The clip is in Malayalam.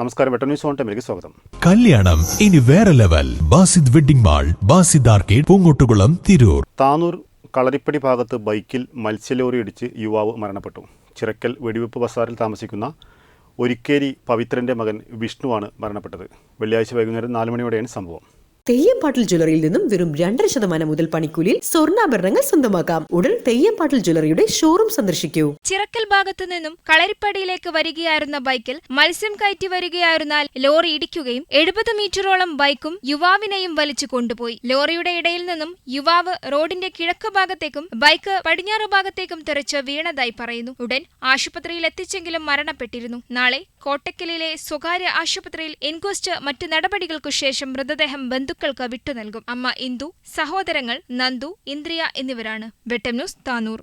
നമസ്കാരം. വെട്ട ന്യൂസ് ഓൺ ടൈമിലേക്ക് സ്വാഗതം. കല്യാണം. ഇനി വേറെ level. Basid wedding mall Basid arcade Poongottukulam Tirur. Tanur Kalarippadi ഭാഗത്ത് ബൈക്കിൽ മത്സ്യലോറി ഇടിച്ച് യുവാവ് മരണപ്പെട്ടു. ചിറക്കൽ വെടിവെപ്പ് ബസാറിൽ താമസിക്കുന്ന ഒരിക്കേരി പവിത്രന്റെ മകൻ വിഷ്ണുവാണ് മരണപ്പെട്ടത്. വെള്ളിയാഴ്ച വൈകുന്നേരം നാല് മണിയോടെയാണ് സംഭവം. തെയ്യംപാട്ടിൽ ജ്വല്ലറിയിൽ നിന്നും വെറും രണ്ടര ശതമാനം മുതൽ പണിക്കൂലിയിൽ സ്വർണാഭരണങ്ങൾ സ്വന്തമാക്കാം. ഉടൻ തെയ്യംപാട്ടിൽ ജ്വല്ലറിയുടെ ഷോറൂം സന്ദർശിക്കൂ. ചിറക്കൽ ഭാഗത്തു നിന്നും കളരിപ്പടിയിലേക്ക് വരികയായിരുന്ന ബൈക്കിൽ മത്സ്യം കയറ്റി വരികയായിരുന്ന ലോറി ഇടിക്കുകയും എഴുപത് മീറ്ററോളം ബൈക്കും യുവാവിനെയും വലിച്ചു കൊണ്ടുപോയി. ലോറിയുടെ ഇടയിൽ നിന്നും യുവാവ് റോഡിന്റെ കിഴക്ക് ഭാഗത്തേക്കും ബൈക്ക് പടിഞ്ഞാറ് ഭാഗത്തേക്കും തെറിച്ച് വീണതായി പറയുന്നു. ഉടൻ ആശുപത്രിയിൽ എത്തിച്ചെങ്കിലും മരണപ്പെട്ടിരുന്നു. നാളെ കോട്ടക്കലിലെ സ്വകാര്യ ആശുപത്രിയിൽ ഇൻക്വസ്റ്റ് മറ്റു നടപടികൾക്കു ശേഷം മൃതദേഹം ബന്ധുക്കൾക്ക് വിട്ടുനൽകും. അമ്മ ഇന്ദു സഹോദരങ്ങൾ നന്ദു ഇന്ദ്രിയ എന്നിവരാണ്. വെട്ടം ന്യൂസ് താനൂർ.